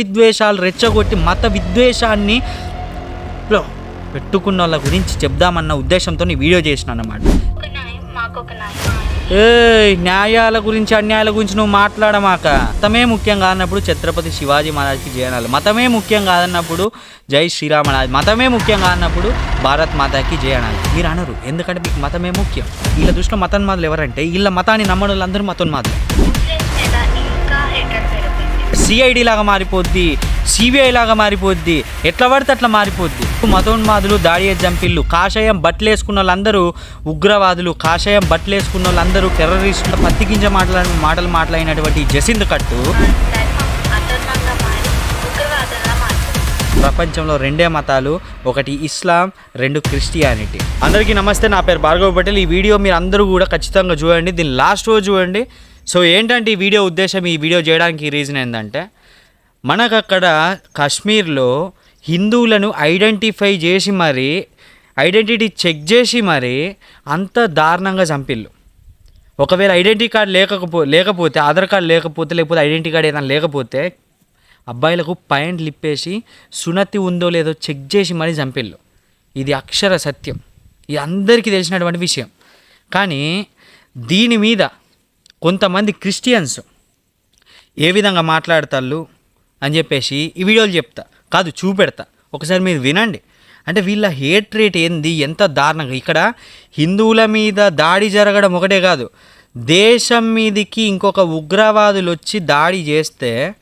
విద్వేషాలు రెచ్చగొట్టి మత విద్వేషాన్ని పెట్టుకున్న వాళ్ళ గురించి చెప్దామన్న ఉద్దేశంతో వీడియో చేసిన అన్నమాట ఏ న్యాయాల గురించి అన్యాయాల గురించి నువ్వు మాట్లాడమాక. మతమే ముఖ్యం కాదన్నప్పుడు ఛత్రపతి శివాజీ మహారాజ్కి జయనాలు. మతమే ముఖ్యం కాదన్నప్పుడు జై శ్రీరామరాజ్ మతమే ముఖ్యం కాదన్నప్పుడు భారత్ మాతాకి జయనాలు. మీరు అనరు. ఎందుకంటే మీకు మతమే ముఖ్యం. వీళ్ళ దృష్టిలో మతన్మాదులు ఎవరంటే వీళ్ళ మతాన్ని నమ్మడం అందరూ మతోన్మాదులు సిఐడి లాగా మారిపోద్ది సిబిఐ లాగా మారిపోద్ది ఎట్లా పడితే అట్లా మారిపోద్ది. మతోన్మాదులు దాడి జంపిళ్ళు కాషాయం బట్టలేసుకున్న వాళ్ళందరూ ఉగ్రవాదులు కాషాయం బట్టలేసుకున్న వాళ్ళందరూ టెర్రరిస్టులు పత్తికించ మాట్లాడిన మాటలు మాట్లాడినటువంటి జసింద్ కట్టు. ప్రపంచంలో రెండే మతాలు ఒకటి ఇస్లాం రెండు క్రిస్టియానిటీ. అందరికీ నమస్తే నా పేరు భార్గవ్ పటేల్. ఈ వీడియో మీరు అందరూ కూడా ఖచ్చితంగా చూడండి. దీని లాస్ట్ రోజు చూడండి. సో ఏంటంటే ఈ వీడియో ఉద్దేశం ఈ వీడియో చేయడానికి రీజన్ ఏంటంటే మనకు అక్కడ కాశ్మీర్లో హిందువులను ఐడెంటిఫై చేసి మరి ఐడెంటిటీ చెక్ చేసి మరి అంత దారుణంగా చంపిల్లు ఒకవేళ ఐడెంటిటీ కార్డ్ లేకపో లేకపోతే ఆధార్ కార్డ్ లేకపోతే లేకపోతే ఐడెంటిటీ కార్డ్ ఏదైనా లేకపోతే అబ్బాయిలకు పాయింట్లు లిప్పేసి సున్నతి ఉందో లేదో చెక్ చేసి మరీ చంపిల్లు ఇది అక్షర సత్యం. ఇది అందరికీ తెలిసినటువంటి విషయం. కానీ దీని మీద కొంతమంది క్రిస్టియన్స్ ఏ విధంగా మాట్లాడతాళ్ళు అని చెప్పేసి ఈ వీడియోలు చెప్తా. కాదు చూపెడతా. ఒకసారి మీరు వినండి. అంటే వీళ్ళ హేట్ రేట్ ఏంది? ఎంత దారుణంగా. ఇక్కడ హిందువుల మీద దాడి జరగడం ఒకటే కాదు. దేశం మీదికి ఇంకొక ఉగ్రవాదులు వచ్చి దాడి చేస్తే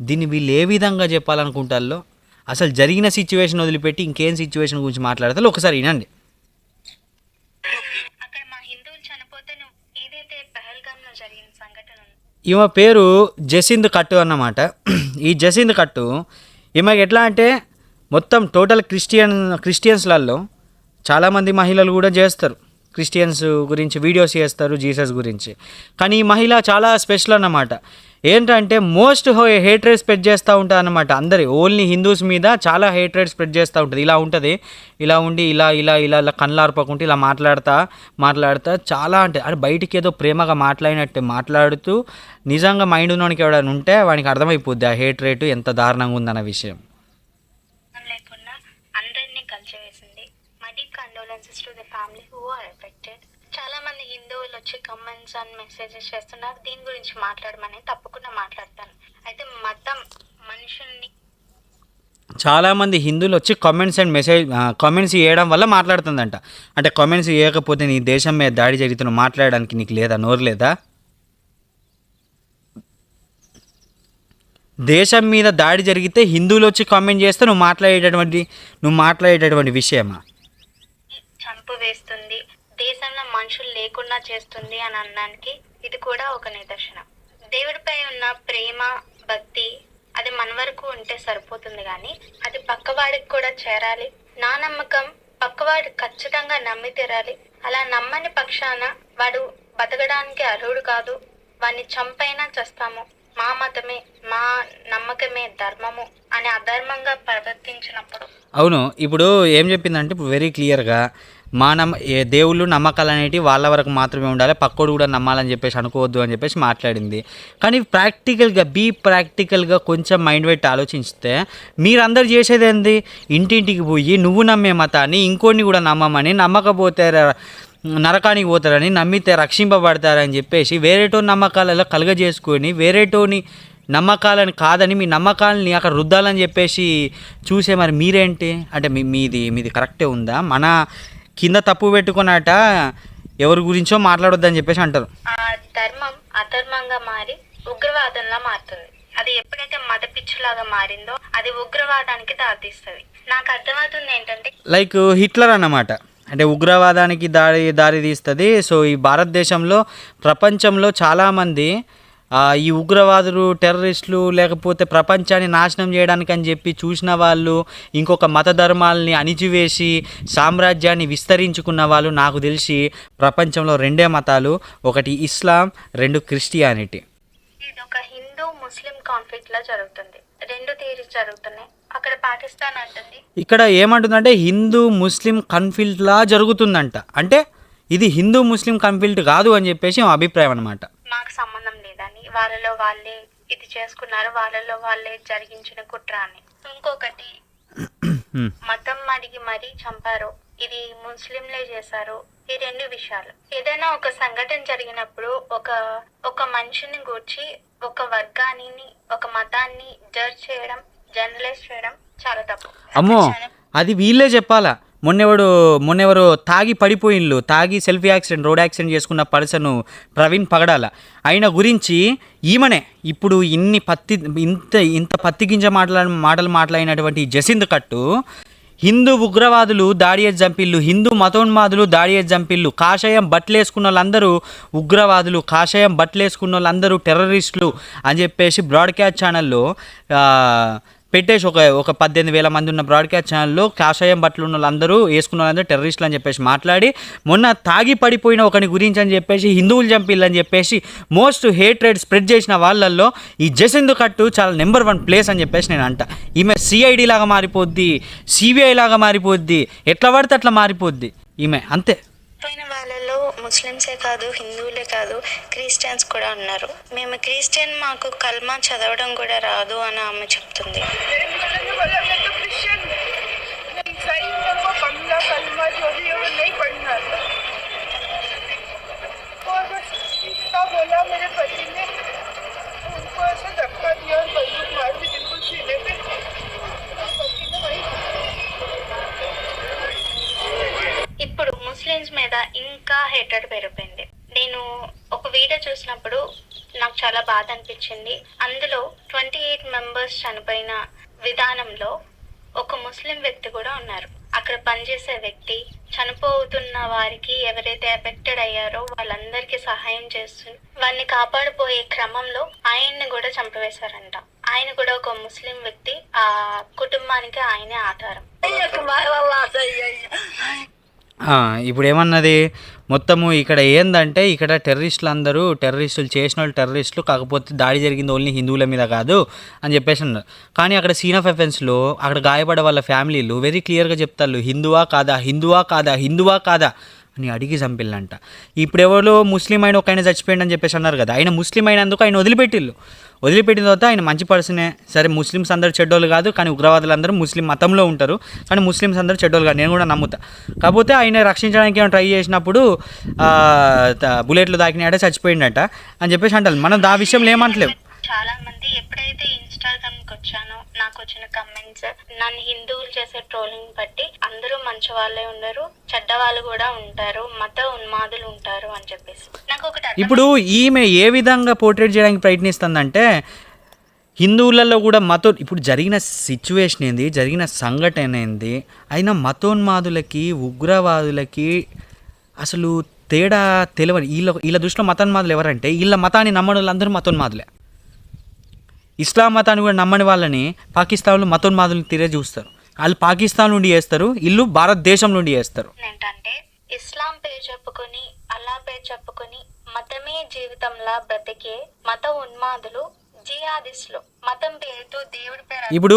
దీన్ని వీళ్ళు ఏ విధంగా చెప్పాలనుకుంటారో అసలు జరిగిన సిచ్యువేషన్ వదిలిపెట్టి ఇంకేం సిచ్యువేషన్ గురించి మాట్లాడతారో? ఒకసారి వినండి అక్కడ మా హిందువులు చనిపోతే నువ్వు ఏదైతే పహల్గామ్లో జరిగిన సంఘటన ఈమె పేరు జసింద్ కట్టు అన్నమాట. ఈ జసింద్ కట్టు ఈమెకి ఎట్లా అంటే మొత్తం టోటల్ క్రిస్టియన్ క్రిస్టియన్స్లలో చాలామంది మహిళలు కూడా చేస్తారు. క్రిస్టియన్స్ గురించి వీడియోస్ చేస్తారు జీసస్ గురించి. కానీ ఈ మహిళ చాలా స్పెషల్ అన్నమాట. ఏంటంటే మోస్ట్ హేట్రేట్ స్ప్రెడ్ చేస్తూ ఉంటుంది అందరి ఓన్లీ హిందూస్ మీద చాలా హేట్రేట్ స్ప్రెడ్ చేస్తూ ఉంటుంది. ఇలా ఉంటుంది. ఇలా ఉండి ఇలా ఇలా ఇలా ఇలా కళ్ళార్పకుంటే ఇలా మాట్లాడతా మాట్లాడతా చాలా అంటే అరే బయటికి ఏదో ప్రేమగా మాట్లాడినట్టు మాట్లాడుతూ నిజంగా మైండ్ ఉన్నోనికి ఎవడైనా ఉంటే వానికి అర్థమైపోద్ది ఆ హేట్ రేటు ఎంత దారుణంగా ఉందన్న విషయం. వచ్చి కమెంట్స్ అండ్ మెసేజెస్ చేస్తున్నారు దీని గురించి మాట్లాడమని తప్పకుండా మాట్లాడతాను. అయితే మతం మనుషుల్ని చాలామంది హిందువులు వచ్చి కామెంట్స్ అండ్ మెసేజ్ కామెంట్స్ చేయడం వల్ల మాట్లాడుతుందంట. అంటే కామెంట్స్ చేయకపోతే నీ దేశం మీద దాడి జరుగుతున్న మాట్లాడడానికి నీకు లేదా? నోరు లేదా? దేశం మీద దాడి జరిగితే హిందువులు వచ్చి కామెంట్ చేస్తే నువ్వు మాట్లాడేటటువంటి నువ్వు మాట్లాడేటటువంటి విషయమా? చంపు వేస్తుంది. దేశంలో మనుషులు లేకుండా చేస్తుంది అని అనడానికి ఇది కూడా ఒక నిదర్శనం. దేవుడిపై ఉన్న ప్రేమ భక్తి అది మన వరకు ఉంటే సరిపోతుంది కానీ అది పక్కవాడికి కూడా చేరాలి. నా నమ్మకం పక్కవాడు ఖచ్చితంగా నమ్మి తీరాలి. అలా నమ్మని పక్షాన వాడు బతకడానికి అర్హుడు కాదు. వాడిని చంపైనా చేస్తాము. మా మతమే మా నమ్మకమే ధర్మము అని అధర్మంగా ప్రవర్తించినప్పుడు. అవును ఇప్పుడు ఏం చెప్పిందంటే ఇప్పుడు వెరీ క్లియర్గా మా నమ్మ ఏ దేవుళ్ళు నమ్మకాలు అనేటివి వాళ్ళ వరకు మాత్రమే ఉండాలి. పక్కోడు కూడా నమ్మాలని చెప్పేసి అనుకోవద్దు అని చెప్పేసి మాట్లాడింది. కానీ ప్రాక్టికల్గా బీ ప్రాక్టికల్గా కొంచెం మైండ్ పెట్టి ఆలోచిస్తే మీరందరు చేసేది ఏంది? ఇంటింటికి పోయి నువ్వు నమ్మే మతాన్ని ఇంకోని కూడా నమ్మమని నమ్మకపోతే నరకానికి పోతారని నమ్మితే రక్షింపబడతారని చెప్పేసి వేరేటో నమ్మకాలలో కలుగజేసుకొని వేరేటోని నమ్మకాలని కాదని మీ నమ్మకాలని అక్కడ రుద్దాలని చెప్పేసి చూసే మరి మీరేంటి? అంటే మీ మీది మీది కరెక్టే ఉందా? మన కింద తప్పు పెట్టుకున్నట ఎవరి గురించో మాట్లాడొద్దని చెప్పేసి అంటారు. ధర్మం అధర్మంగా మారి ఉగ్రవాదంలా మారుతుంది. అది ఎప్పుడైతే మత పిచ్చిలాగా మారిందో అది ఉగ్రవాదానికి దారితీస్తుంది. నాకు అర్థమవుతుంది ఏంటంటే లైక్ హిట్లర్ అన్నమాట. అంటే ఉగ్రవాదానికి దారి దారి తీస్తుంది. సో ఈ భారతదేశంలో ప్రపంచంలో చాలామంది ఈ ఉగ్రవాదులు టెర్రరిస్టులు లేకపోతే ప్రపంచాన్ని నాశనం చేయడానికి అని చెప్పి చూసిన వాళ్ళు ఇంకొక మత ధర్మాలని అణిచివేసి సామ్రాజ్యాన్ని విస్తరించుకున్న వాళ్ళు నాకు తెలిసి ప్రపంచంలో రెండే మతాలు. ఒకటి ఇస్లాం రెండు క్రిస్టియానిటీ. ఇది ఒక హిందూ ముస్లిం కాన్ఫ్లిక్ట్ లా జరుగుతుంది. రెండు థియరీస్ జరుగుతున్నాయి. అక్కడ పాకిస్తాన్ అంటుంది. ఇక్కడ ఏమంటుందంటే హిందూ ముస్లిం కన్ఫ్లిక్ట్లా జరుగుతుందంట. అంటే ఇది హిందూ ముస్లిం కన్ఫ్లిక్ట్ కాదు అని చెప్పేసి ఆమె అభిప్రాయం అనమాట లేదని వాళ్ళలో వాళ్ళే ఇది చేసుకున్నారు వాళ్ళలో వాళ్ళే జరిగించిన కుట్ర అని ఇంకొకటి. మతం అడిగి మరీ చంపారు. ఇది ముస్లింలే చేశారు. ఈ రెండు విషయాలు. ఏదైనా ఒక సంఘటన జరిగినప్పుడు ఒక ఒక మనిషిని గూర్చి ఒక వర్గాన్ని ఒక మతాన్ని జడ్జ్ చేయడం జర్నలైజ్ చేయడం చాలా తప్పు. అమ్మో అది వీళ్ళే చెప్పాలా? మొన్నెవడు మొన్నెవరు తాగి పడిపోయిన్లు తాగి సెల్ఫీ యాక్సిడెంట్ రోడ్ యాక్సిడెంట్ చేసుకున్న పర్సన్ ప్రవీణ్ పగడాల. ఆయన గురించి ఈమెనే ఇప్పుడు ఇన్ని పత్తి ఇంత ఇంత పత్తి గింజ మాటల మాటలు మాట్లాడినటువంటి జసింద్ కట్టు హిందూ ఉగ్రవాదులు దాడి చేసి చంపిళ్ళు హిందూ మతోన్మాదులు దాడి చేసి చంపిళ్ళు కాషాయం బట్టలేసుకున్న వాళ్ళందరూ ఉగ్రవాదులు కాషాయం బట్టలేసుకున్న వాళ్ళందరూ టెర్రరిస్టులు అని చెప్పేసి బ్రాడ్కాస్ట్ ఛానల్లో పెట్టేసి ఒక ఒక పద్దెనిమిది వేల మంది ఉన్న బ్రాడ్కాస్ట్ ఛానల్లో కాషాయం బట్టలు ఉన్న వాళ్ళందరూ వేసుకున్న వాళ్ళందరూ టెర్రరిస్టులు అని చెప్పేసి మాట్లాడి మొన్న తాగి పడిపోయిన ఒకని గురించి అని చెప్పేసి హిందువులు చంపిల్లని చెప్పేసి మోస్ట్ హేట్రేడ్ స్ప్రెడ్ చేసిన వాళ్ళల్లో ఈ జసిందు కట్టు చాలా నెంబర్ వన్ ప్లేస్ అని చెప్పేసి నేను అంట. ఈమె సిఐడి లాగా మారిపోద్ది సిబిఐ లాగా మారిపోద్ది ఎట్లా పడితే అట్లా మారిపోద్ది. ఈమె అంతే. ముస్లిమ్సే కాదు హిందువులే కాదు క్రిస్టియన్స్ కూడా ఉన్నారు మేము క్రిస్టియన్ మాకు కల్మా చదవడం కూడా రాదు అని ఆమె చెప్తుంది मेरे निकलने वाला मैं तो क्रिश्चियन हूँ मैं ईसाई हूँ मेरे को बंगला कलमा जो भी है वो नहीं पढ़ना आता और बस इतना बोला मेरे पति ने उनको ऐसे धक्का दिया और बंदूक मार दी बिल्कुल सीने पे ఇప్పుడు ముస్లిమ్స్ మీద ఇంకా హేటెడ్ పెరిగిపోయింది. నేను ఒక వీడియో చూసినప్పుడు నాకు చాలా బాధ అనిపించింది. అందులో ట్వంటీ ఎయిట్ మెంబర్స్ చనిపోయిన విధానంలో ఒక ముస్లిం వ్యక్తి కూడా ఉన్నారు. అక్కడ పనిచేసే వ్యక్తి చనిపోతున్న వారికి ఎవరైతే ఎఫెక్టెడ్ అయ్యారో వాళ్ళందరికీ సహాయం చేస్తూ వారిని కాపాడిపోయే క్రమంలో ఆయన్ని కూడా చంపవేశారంట. ఆయన కూడా ఒక ముస్లిం వ్యక్తి. ఆ కుటుంబానికి ఆయనే ఆధారం. ఇప్పుడు ఏమన్నది మొత్తము ఇక్కడ ఏందంటే ఇక్కడ టెర్రరిస్టులు అందరూ టెర్రరిస్టులు చేసిన వాళ్ళు టెర్రరిస్టులు కాకపోతే దాడి జరిగింది ఓన్లీ హిందువుల మీద కాదు అని చెప్పేసి అన్నారు. కానీ అక్కడ సీన్ ఆఫ్ ఎఫెన్స్లో అక్కడ గాయపడే వాళ్ళ ఫ్యామిలీలు వెరీ క్లియర్గా చెప్తారు హిందువా కాదా? హిందువా కాదా? హిందువా కాదా? అని అడిగి చంపిల్లంట. ఇప్పుడు ఎవరో ముస్లిం అయిన ఒక ఆయన చచ్చిపోయింది అని చెప్పేసి అన్నారు కదా. ఆయన ముస్లిం అయినందుకు ఆయన వదిలిపెట్టిల్లు. వదిలిపెట్టిన తర్వాత ఆయన మంచి పర్సనే. సరే ముస్లిమ్స్ అందరూ చెడ్డోళ్ళు కాదు కానీ ఉగ్రవాదులు అందరూ ముస్లిం మతంలో ఉంటారు. కానీ ముస్లిమ్స్ అందరూ చెడ్డోళ్ళు కాదు. నేను కూడా నమ్ముతా. కాకపోతే ఆయన రక్షించడానికి ఏమైనా ట్రై చేసినప్పుడు బుల్లెట్లు దాకినాడే చచ్చిపోయిండట అని చెప్పేసి అంటారు. మనం ఆ విషయంలో ఏమంటలేవు చాలా వచ్చాను నాకు వచ్చిన కమెంట్స్ నన్ను హిందువులు చేసే ట్రోలింగ్ బట్టి అందరూ మంచి వాళ్ళే ఉండరు చెడ్డ వాళ్ళు కూడా ఉంటారు మత ఉన్మాదులు ఉంటారు అని చెప్పేసి. నాకు ఒకటి ఇప్పుడు ఈమె ఏ విధంగా పోర్ట్రేట్ చేయడానికి ప్రయత్నిస్తుందంటే హిందువులలో కూడా మతో ఇప్పుడు జరిగిన సిచ్యువేషన్ ఏంది జరిగిన సంఘటన ఏంది అయినా మతోన్మాదులకి ఉగ్రవాదులకి అసలు తేడా తెలియని వీళ్ళ వీళ్ళ దృష్టిలో మతోన్మాదులు ఎవరంటే వీళ్ళ మతాన్ని నమ్మడం వాళ్ళందరూ మతోన్మాదులే. ఇస్లాం మతాన్ని కూడా నమ్మని వాళ్ళని పాకిస్తాన్లో మతోన్మాదులను తీరే చూస్తారు. వాళ్ళు పాకిస్తాన్ నుండి చేస్తారు వీళ్ళు భారతదేశం నుండి చేస్తారు. ఏంటంటే ఇస్లాం పేరు చెప్పుకొని అల్లా పేరు చెప్పుకొని మతమే జీవితంలా బ్రతికే మత ఉన్మాదులు జిహాదిస్లు మతం పేరుతో దేవుడి పేరు ఇప్పుడు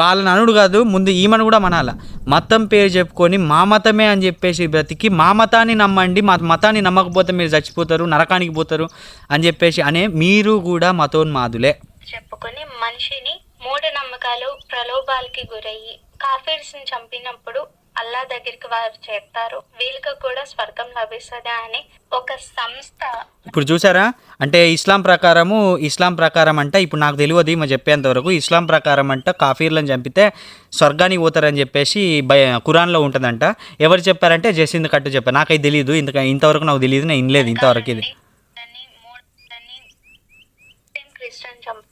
వాళ్ళని అనుడు కాదు ముందు ఈమెను కూడా మనాల. మతం పేరు చెప్పుకొని మా మతమే అని చెప్పేసి బ్రతికి మా మతాన్ని నమ్మండి మా మతాన్ని నమ్మకపోతే మీరు చచ్చిపోతారు నరకానికి పోతారు అని చెప్పేసి అనే మీరు కూడా మతోన్మాదులే. చెప్పుకొని మనిషిని మూఢనమ్మకాలు ప్రలోభాలకి గురయ్యి కాఫీర్స్ని చంపినప్పుడు అల్లా దగ్గరికి వారు చేస్తారు. వీళ్ళకి కూడా స్వర్గం లభిస్తుంది అని ఒక సంస్థ ఇప్పుడు చూసారా? అంటే ఇస్లాం ప్రకారము ఇస్లాం ప్రకారం అంటే ఇప్పుడు నాకు తెలియదు మా చెప్పేంత వరకు. ఇస్లాం ప్రకారం అంట కాఫీర్లను చంపితే స్వర్గానికి పోతారని చెప్పేసి బై ఖురాన్లో ఉంటుందంట. ఎవరు చెప్పారంటే జసింద్ కట్టు చెప్పారు. నాకైతే తెలియదు ఇంత ఇంతవరకు నాకు తెలియదు నేను వినలేదు ఇంతవరకు ఇది.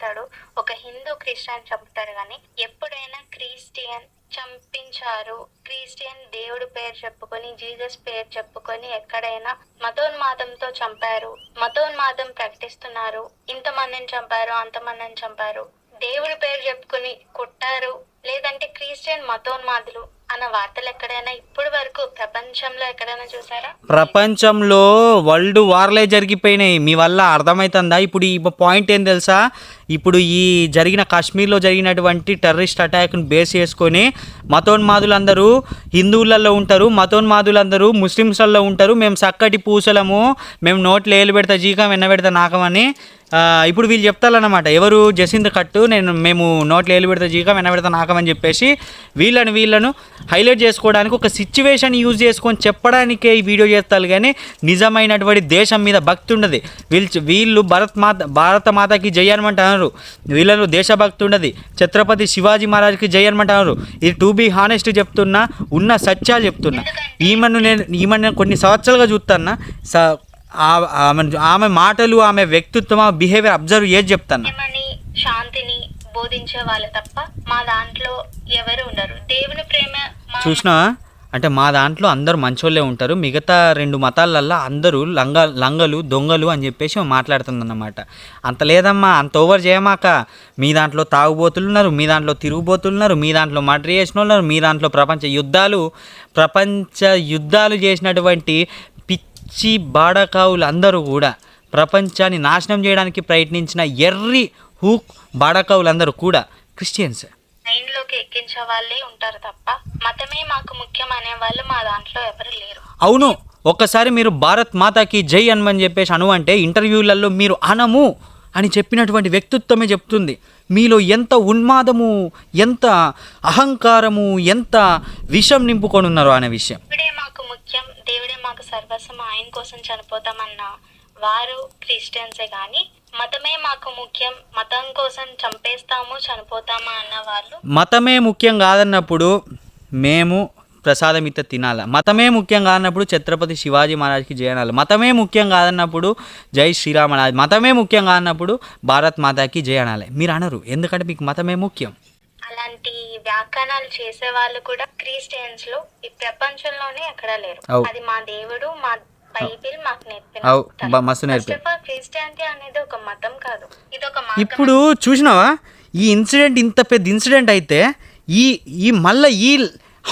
చంపుతాడు ఒక హిందూ క్రిస్టియన్ చంపుతాడు కానీ ఎప్పుడైనా క్రిస్టియన్ చంపించారు. క్రిస్టియన్ దేవుడు పేరు చెప్పుకొని జీసస్ పేరు చెప్పుకొని ఎక్కడైనా మతోన్మాదంతో చంపారు. మతోన్మాదం ప్రకటిస్తున్నారు. ఇంతమందిని చంపారు అంతమందిని చంపారు. దేవుడి పేరు చెప్పుకొని కొట్టారు. లేదంటే క్రిస్టియన్ మతోన్మాదులు అన్న వార్తలు ఎక్కడైనా ఇప్పటి వరకు ప్రపంచంలో ఎక్కడైనా చూసారా? ప్రపంచంలో వరల్డ్ వార్లే జరిగిపోయినాయి. మీ వల్ల అర్థమవుతుందా ఇప్పుడు ఈ పాయింట్ ఏం తెలుసా? ఇప్పుడు ఈ జరిగిన కాశ్మీర్లో జరిగినటువంటి టెర్రరిస్ట్ అటాక్ను బేస్ చేసుకొని మతోన్మాదులందరూ హిందువులలో ఉంటారు మతోన్మాదులందరూ ముస్లిమ్స్లలో ఉంటారు. మేము చక్కటి పూసలము మేము నోట్లో ఏలు పెడతా జీకం వెన్న పెడతా నాకమని ఇప్పుడు వీళ్ళు చెప్తారన్నమాట ఎవరు జసింద్ కట్టు నేను మేము నోట్లో ఏలు పెడితే జీక వెన పెడతా నాకమని చెప్పేసి వీళ్ళని వీళ్ళను హైలైట్ చేసుకోవడానికి ఒక సిచ్యువేషన్ యూజ్ చేసుకొని చెప్పడానికే ఈ వీడియో చేస్తారు. కానీ నిజమైనటువంటి దేశం మీద భక్తి ఉండదు. వీళ్ళు వీళ్ళు భరత్ మాత భారత మాతకి జై అనమంటున్నారు వీళ్ళలో దేశభక్తి ఉండదు. ఛత్రపతి శివాజీ మహారాజ్కి జై అనమంటున్నారు ఇది టు బీ హానెస్ట్ చెప్తున్నా ఉన్న సత్యాలు చెప్తున్నా. ఈమెను నేను ఈమెను నేను కొన్ని సంవత్సరాలుగా చూస్తాను స ఆమె ఆమె మాటలు ఆమె వ్యక్తిత్వం బిహేవియర్ అబ్జర్వ్ ఏది చెప్తాను? శాంతిని బోధించే వాళ్ళు తప్ప మా దాంట్లో ఎవరు ఉండరు. దేవుని ప్రేమ చూసినా? అంటే మా దాంట్లో అందరూ మంచోళ్ళే ఉంటారు. మిగతా రెండు మతాలల్లో అందరూ లంగ లంగలు దొంగలు అని చెప్పేసి మాట్లాడుతుందన్నమాట. అంత లేదమ్మా అంత ఓవర్ చేయమాక. మీ దాంట్లో తాగుబోతులు ఉన్నారు మీ దాంట్లో తిరుగుబోతులు ఉన్నారు మీ దాంట్లో మర్డర్ చేసిన వాళ్ళు ఉన్నారు మీ దాంట్లో ప్రపంచ యుద్ధాలు ప్రపంచ యుద్ధాలు చేసినటువంటి పిచ్చి బాడకావులు అందరూ కూడా ప్రపంచాన్ని నాశనం చేయడానికి ప్రయత్నించిన ఎర్రి హూక్ బాడకావులందరూ కూడా క్రిస్టియన్స్. లైన్లోకి ఎక్కించే వాళ్ళే ఉంటారు తప్ప మతమే మాకు ముఖ్యం అనే వాళ్ళు మా దాంట్లో ఎవరు లేరు. అవును ఒక్కసారి మీరు భారత్ మాతాకి జై అనమని చెప్పేసి అను అంటే ఇంటర్వ్యూలలో మీరు అనము అని చెప్పినటువంటి వ్యక్తిత్వమే చెప్తుంది. మీలో ఎంత ఉన్మాదము ఎంత అహంకారము ఎంత విషం నింపుకొని ఉన్నారు అనే విషయం. దేవుడే మాకు ముఖ్యం దేవుడే మాకు సర్వస్వం ఆయన కోసం చనిపోతామన్న. వారు క్రిస్టియన్సే కానీ మతమే మాకు ముఖ్యం మతం కోసం చంపేస్తాము చనిపోతామా అన్న వాళ్ళు. మతమే ముఖ్యం కాదన్నప్పుడు మేము ప్రసాదం ఇత తినాలి? మతమే ముఖ్యం కాదన్నప్పుడు ఛత్రపతి శివాజీ మహారాజ్కి జయనాలి? మతమే ముఖ్యం కాదన్నప్పుడు జై శ్రీరామ్ మతమే ముఖ్యం కాదన్నప్పుడు భారత్ మాతాకి జయనాలి. మీరు అనరు ఎందుకంటే మీకు మతమే ముఖ్యం. అలాంటి వ్యాఖ్యానాలు చేసే వాళ్ళు కూడా క్రిస్టియన్స్లో ఈ ప్రపంచంలోనే ఎక్కడ లేరు. అది మా దేవుడు మా బైబిల్ మాకు నేర్పిన క్రిస్టియానిటీ అనేది ఒక మతం కాదు. ఇది ఒక ఇప్పుడు చూసినావా? ఈ ఇన్సిడెంట్ ఇంత పెద్ద ఇన్సిడెంట్ అయితే ఈ ఈ మళ్ళీ ఈ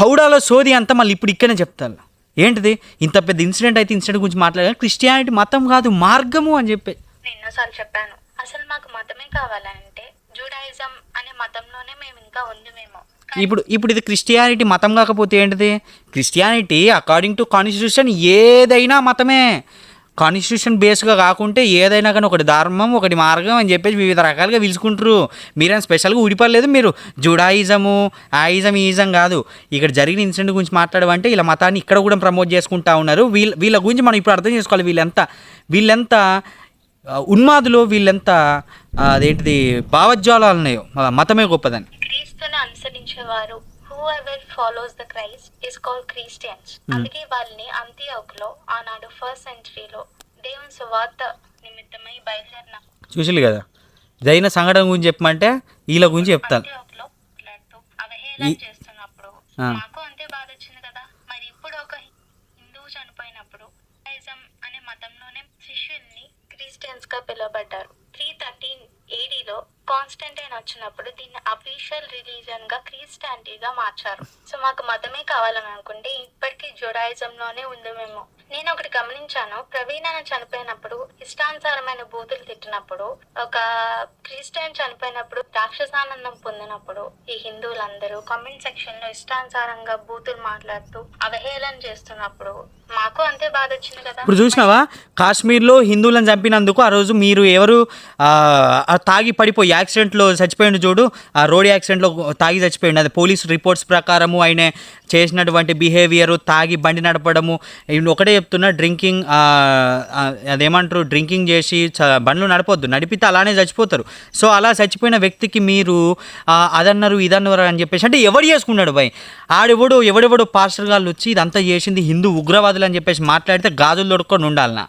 హౌడాలో సోది అంతా మళ్ళీ ఇప్పుడు ఇక్కడనే చెప్తాను ఏంటిది? ఇంత పెద్ద ఇన్సిడెంట్ అయితే ఇన్సిడెంట్ గురించి మాట్లాడాలి క్రిస్టియానిటీ మతం కాదు మార్గము అని చెప్పి. నేను ఎన్నోసార్లు చెప్పాను. అసలు మాకు మతమే కావాలంటే జూడాయిజం అనే మతంలోనే మేము ఇంకా ఉంది మేము. ఇప్పుడు ఇప్పుడు ఇది క్రిస్టియానిటీ మతం కాకపోతే ఏంటిది? క్రిస్టియానిటీ అకార్డింగ్ టు కాన్స్టిట్యూషన్ ఏదైనా మతమే. కాన్స్టిట్యూషన్ బేస్గా కాకుంటే ఏదైనా కానీ ఒకటి ధర్మం ఒకటి మార్గం అని చెప్పేసి వివిధ రకాలుగా పిలుచుకుంటారు మీరేం స్పెషల్గా ఊడిపడలేదు మీరు? జుడాయిజము ఆయిజం ఈజం కాదు. ఇక్కడ జరిగిన ఇన్సిడెంట్ గురించి మాట్లాడమంటే ఇలా మతాన్ని ఇక్కడ కూడా ప్రమోట్ చేసుకుంటా ఉన్నారు. వీళ్ళ వీళ్ళ గురించి మనం ఇప్పుడు అర్థం చేసుకోవాలి వీళ్ళెంత. వీళ్ళెంత ఉన్మాదులో వీళ్ళెంత అదేంటిది ఆ, మతమే గొప్పదని. క్రీస్తును అనుసరించేవారు whoever follows the Christ is called Christians అందుకే వాళ్ళని అంత్యోక్లో ఆనాడు ఫస్ట్ సెంచరీలో దేవుని సువార్త నిమిత్తమై బయలుదేరిన. చూసిల్లు కదా? జరిగిన సంఘటన గురించి చెప్పమంటే వీళ్ళ గురించి చెప్తాను. అవహేళన చేస్తున్నప్పుడు. మాకు అంతే బాధ వచ్చింది కదా మరి ఇప్పుడు ఒక హిందువు చనిపోయినప్పుడు జుడాయిజం అనే మతంలోనే శిష్యుల్ని క్రిస్టియన్స్ గా పిలువబడ్డారు. త్రీ థర్టీన్ ఏడీలో కాన్స్టెంటైన్ వచ్చినప్పుడు దీన్ని అఫీషియల్ రిలీజన్గా క్రిస్టియానిటీగా మార్చారు. సో మాకు మతమే కావాలని అనుకుంటే ఇప్పటికీ జుడాయిజంలోనే ఉంది మేము. నేను ఒకటి గమనించాను. ప్రవీణ చనిపోయినప్పుడు ఇష్టానుసారమైన బూతులు తిట్టినప్పుడు ఒక క్రిస్టియన్ చనిపోయినప్పుడు రాక్షసానందం పొందినప్పుడు ఈ హిందువులందరూ కామెంట్ సెక్షన్లో ఇష్టానుసారంగా బూతులు మాట్లాడుతూ అవహేళన చేస్తున్నప్పుడు మాకు అంతే బాధ వచ్చింది కదా. ఇప్పుడు చూసినావా? కాశ్మీర్లో హిందువులను చంపినందుకు ఆ రోజు మీరు ఎవరు తాగి పడిపోయి యాక్సిడెంట్లో చచ్చిపోయిండు చూడు ఆ రోడ్ యాక్సిడెంట్లో తాగి చచ్చిపోయిండు. అది పోలీస్ రిపోర్ట్స్ ప్రకారము ఆయన చేసినటువంటి బిహేవియర్ తాగి బండి నడపడము. ఒకటే చెప్తున్నా డ్రింకింగ్ అదేమంటారు డ్రింకింగ్ చేసి చ- బండ్లు నడపొద్దు. నడిపితే అలానే చచ్చిపోతారు. సో అలా చచ్చిపోయిన వ్యక్తికి మీరు అదన్నారు ఇదన్నారు అని చెప్పేసి అంటే ఎవడు చేసుకున్నాడు భయ్? ఆడెవడు ఎవడెవడు పాస్టర్ గాళ్ళు వచ్చి ఇదంతా చేసింది హిందూ ఉగ్రవాద అని చెప్పేసి మాట్లాడితే గాజులు దొడుక్కొని ఉండాలన్నా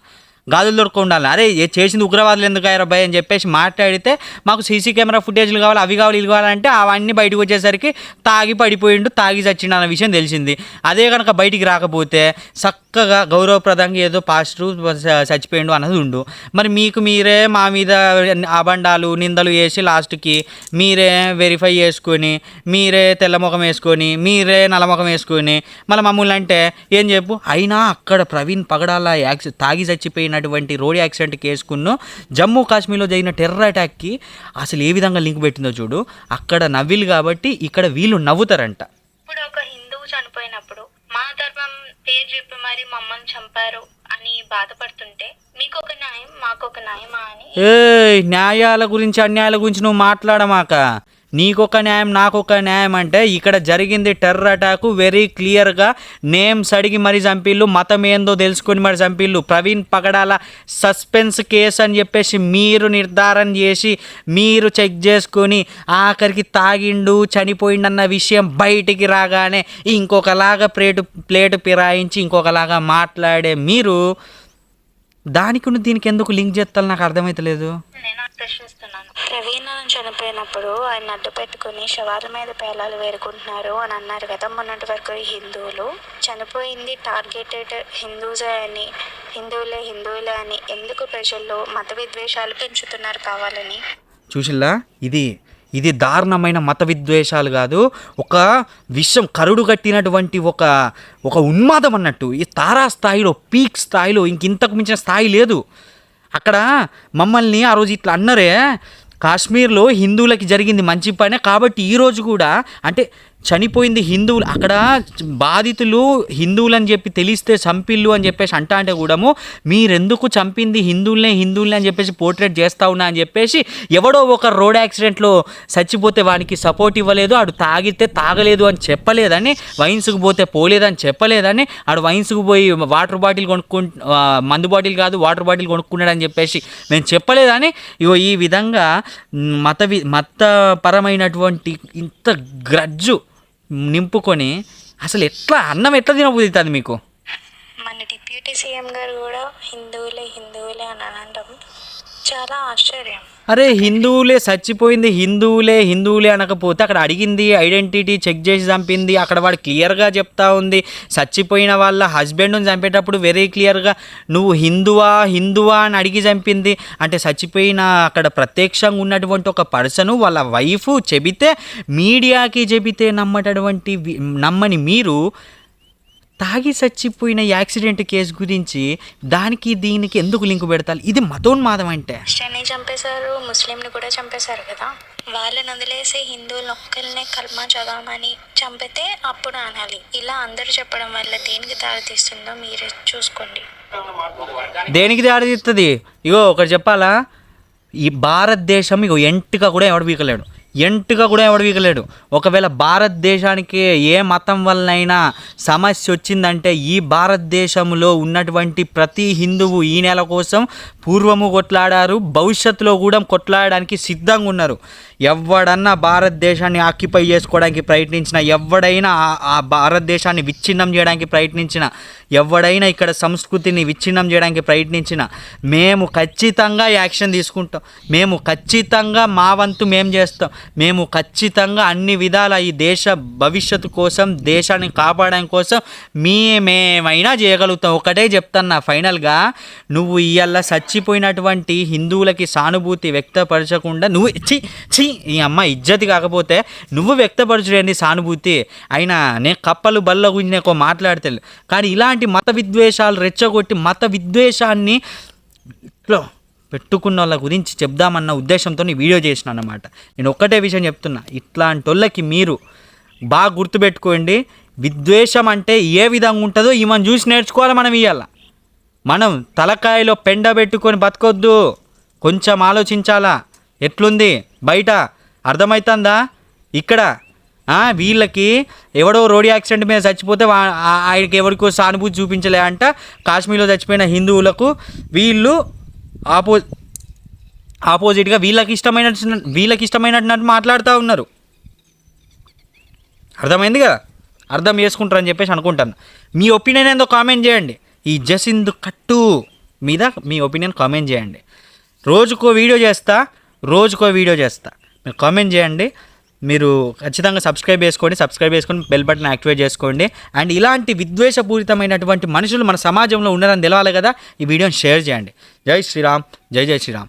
గాజులు దొడుకొని ఉండాలి. అరే చేసింది ఉగ్రవాదులు ఎందుకు అయ్యారు భయ్ అని చెప్పేసి మాట్లాడితే మాకు సీసీ కెమెరా ఫుటేజ్లు కావాలి అవి కావాలి ఇవి కావాలంటే అవన్నీ బయటకు వచ్చేసరికి తాగి పడిపోయిండు తాగి చచ్చిండు అన్న విషయం తెలిసింది. అదే కనుక బయటికి రాకపోతే చక్కగా గౌరవప్రదంగా ఏదో పాస్టర్ చచ్చిపోయిండు అన్నది ఉండు. మరి మీకు మీరే మా మీద అబండాలు నిందలు వేసి లాస్ట్కి మీరే వెరిఫై చేసుకొని మీరే తెల్లముఖం వేసుకొని మీరే నల్లముఖం వేసుకొని మళ్ళీ మమ్మల్ని అంటే ఏం చెప్పు? అయినా అక్కడ ప్రవీణ్ పగడాల యాక్సి తాగి చచ్చిపోయిన చచ్చిపోయినటువంటి రోడ్ యాక్సిడెంట్ కేసుకున్న జమ్మూ కాశ్మీర్లో జరిగిన టెర్రర్ అటాక్కి అసలు ఏ విధంగా లింక్ పెట్టిందో చూడు. అక్కడ నవ్విలు కాబట్టి ఇక్కడ వీళ్ళు నవ్వుతారంట. ఇప్పుడు ఒక హిందువు చనిపోయినప్పుడు మా ధర్మం పేరు చెప్పి మరి మమ్మల్ని చంపారు అని అని బాధపడుతుంటే మీకు ఒక న్యాయం మాకు ఒక న్యాయమా అని? ఏ న్యాయాల గురించి అన్యాయాల గురించి నువ్వు మాట్లాడమాక. నీకొక న్యాయం నాకొక న్యాయం అంటే ఇక్కడ జరిగింది టెర్రర్ అటాక్ వెరీ క్లియర్గా నేమ్స్ అడిగి మరి చంపిళ్ళు మతం ఏందో తెలుసుకొని మరి చంపిళ్ళు ప్రవీణ్ పగడాల సస్పెన్స్ కేసు అని చెప్పేసి మీరు నిర్ధారణ చేసి మీరు చెక్ చేసుకొని ఆఖరికి తాగిండు చనిపోయిండన్న విషయం బయటికి రాగానే ఇంకొకలాగా ప్లేటు ప్లేటు పిరాయించి ఇంకొకలాగా మాట్లాడే మీరు దానికి దీనికి ఎందుకు లింక్ చేస్తాను నాకు అర్థమైతలేదు. నేను ప్రశ్నిస్తున్నాను చనిపోయినప్పుడు ఆయన అడ్డు పెట్టుకుని శవాల మీద పేలాలు వేరుకుంటున్నారు అని అన్నారు కదా మొన్నటి వరకు ఈ హిందువులు. చనిపోయింది టార్గెటెడ్ హిందూసే అని హిందువులే హిందువులే అని ఎందుకు ప్రజల్లో మత విద్వేషాలు పెంచుతున్నారు కావాలని? చూసిల్లా? ఇది ఇది దారుణమైన మత విద్వేషాలు కాదు ఒక విషం కరుడు కట్టినటువంటి ఒక ఒక ఉన్మాదం అన్నట్టు. ఈ తారా స్థాయిలో పీక్ స్థాయిలో ఇంక ఇంతకు మించిన స్థాయి లేదు. అక్కడ మమ్మల్ని ఆ రోజు ఇట్లా అన్నరే కాశ్మీర్లో హిందువులకి జరిగింది మంచి పనే కాబట్టి ఈరోజు కూడా అంటే చనిపోయింది హిందువులు. అక్కడ బాధితులు హిందువులు అని చెప్పి తెలిస్తే చంపిల్లు అని చెప్పేసి అంటా అంటే కూడాము మీరెందుకు చంపింది హిందువులనే హిందువులనే అని చెప్పేసి పోర్ట్రేట్ చేస్తా ఉన్నా అని చెప్పేసి ఎవడో ఒక రోడ్ యాక్సిడెంట్లో చచ్చిపోతే వానికి సపోర్ట్ ఇవ్వలేదు. ఆడు తాగితే తాగలేదు అని చెప్పలేదని వైన్స్కి పోతే పోలేదని చెప్పలేదని ఆడు వైన్స్కి పోయి వాటర్ బాటిల్ కొనుక్కు మందు బాటిల్ కాదు వాటర్ బాటిల్ కొనుక్కున్నాడని చెప్పేసి మేము చెప్పలేదని. ఇగో ఈ విధంగా మత వి మతపరమైనటువంటి ఇంత గ్రజ్జు నింపుకొని అసలు ఎట్లా అన్నం ఎట్లా తినబుద్దుతుంది మీకు? మన డిప్యూటీ సీఎం గారు కూడా హిందువులే హిందువులే అని అనడం చాలా ఆశ్చర్యం. అరే హిందువులే చచ్చిపోయింది హిందువులే హిందువులే అనకపోతే అక్కడ అడిగింది ఐడెంటిటీ చెక్ చేసి చంపింది అక్కడ వాడు క్లియర్గా చెప్తా ఉంది. చచ్చిపోయిన వాళ్ళ హస్బెండ్ని చంపేటప్పుడు వెరీ క్లియర్గా నువ్వు హిందువా హిందువా అని అడిగి చంపింది. అంటే చచ్చిపోయిన అక్కడ ప్రత్యక్షంగా ఉన్నటువంటి ఒక పర్సను వాళ్ళ వైఫ్ చెబితే మీడియాకి చెబితే నమ్మటటువంటి నమ్మని మీరు తాగి చచ్చిపోయిన యాక్సిడెంట్ కేసు గురించి దానికి దీనికి ఎందుకు లింక్ పెడతారు? ఇది మతోన్మాదం అంటే. క్రిస్టియన్ని చంపేశారు ముస్లింని కూడా చంపేశారు కదా. వాళ్ళని వదిలేసి హిందువులు ఒక్కరినే కల్మా చదవమని చంపితే అప్పుడు అనాలి. ఇలా అందరూ చెప్పడం వల్ల దేనికి దారితీస్తుందో మీరే చూసుకోండి. దేనికి దాడి తీస్తుంది ఇగో ఒకటి చెప్పాలా? ఈ భారతదేశం ఇగో ఎంటుగా కూడా ఎవడు వీకలేడు ఎంటుగా కూడా ఎవడు వీగలేడు. ఒకవేళ భారతదేశానికి ఏ మతం వల్లనైనా సమస్య వచ్చిందంటే ఈ భారతదేశంలో ఉన్నటువంటి ప్రతి హిందువు ఈ నెల కోసం పూర్వము కొట్లాడారు భవిష్యత్తులో కూడా కొట్లాడడానికి సిద్ధంగా ఉన్నారు. ఎవడన్నా భారతదేశాన్ని ఆక్యుపై చేసుకోవడానికి ప్రయత్నించిన ఎవడైనా ఆ- భారతదేశాన్ని విచ్ఛిన్నం చేయడానికి ప్రయత్నించిన ఎవడైనా ఇక్కడ సంస్కృతిని విచ్ఛిన్నం చేయడానికి ప్రయత్నించిన మేము ఖచ్చితంగా యాక్షన్ తీసుకుంటాం. మేము ఖచ్చితంగా మా వంతు మేము చేస్తాం. మేము ఖచ్చితంగా అన్ని విధాల ఈ దేశ భవిష్యత్తు కోసం దేశాన్ని కాపాడడం కోసం మేమేమైనా చేయగలుగుతాం. ఒకటే చెప్తున్నా ఫైనల్గా నువ్వు ఇవాళ చచ్చిపోయినటువంటి హిందువులకి సానుభూతి వ్యక్తపరచకుండా నువ్వు చి చి ఈ అమ్మ ఇజ్జతి కాకపోతే నువ్వు వ్యక్తపరచుడేంది సానుభూతి. అయినా నేను కప్పలు బల్ల గురించి నేను మాట్లాడితే కానీ ఇలాంటి మత విద్వేషాలు రెచ్చగొట్టి మత విద్వేషాన్ని ఇట్లా పెట్టుకున్న వాళ్ళ గురించి చెప్దామన్న ఉద్దేశంతో వీడియో చేసిన అన్నమాట నేను ఒక్కటే విషయం చెప్తున్నా. ఇట్లాంటి వాళ్ళకి మీరు బాగా గుర్తుపెట్టుకోండి. విద్వేషం అంటే ఏ విధంగా ఉంటుందో ఈమెను చూసి నేర్చుకోవాలి మనం ఇవ్వాల మనం తలకాయలో పెండ పెట్టుకొని బతకొద్దు. కొంచెం ఆలోచించాలా? ఎట్లుంది? బయట అర్థమవుతుందా ఇక్కడ. వీళ్ళకి ఎవడో రోడ్ యాక్సిడెంట్ మీద చచ్చిపోతే ఆయనకి ఎవరికో సానుభూతి చూపించలే అంట. కాశ్మీర్లో చచ్చిపోయిన హిందువులకు వీళ్ళు ఆపో ఆపోజిట్గా వీళ్ళకి ఇష్టమైన వీళ్ళకి ఇష్టమైనట్టు మాట్లాడుతూ ఉన్నారు. అర్థమైంది కదా? అర్థం చేసుకుంటారని చెప్పేసి అనుకుంటాను. మీ ఒపీనియన్ ఏందో కామెంట్ చేయండి. ఈ జసింద్ కట్టు మీద మీ ఒపీనియన్ కామెంట్ చేయండి. రోజుకో వీడియో చేస్తా. రోజుకో వీడియో చేస్తా. మీరు కామెంట్ చేయండి. మీరు ఖచ్చితంగా సబ్స్క్రైబ్ చేసుకోండి. సబ్స్క్రైబ్ చేసుకొని బెల్ బటన్ యాక్టివేట్ చేసుకోండి. అండ్ ఇలాంటి విద్వేషపూరితమైనటువంటి మనుషులు మన సమాజంలో ఉన్నారని తెలవాలి కదా. ఈ వీడియోని షేర్ చేయండి. జై శ్రీరామ్. జై జై శ్రీరామ్.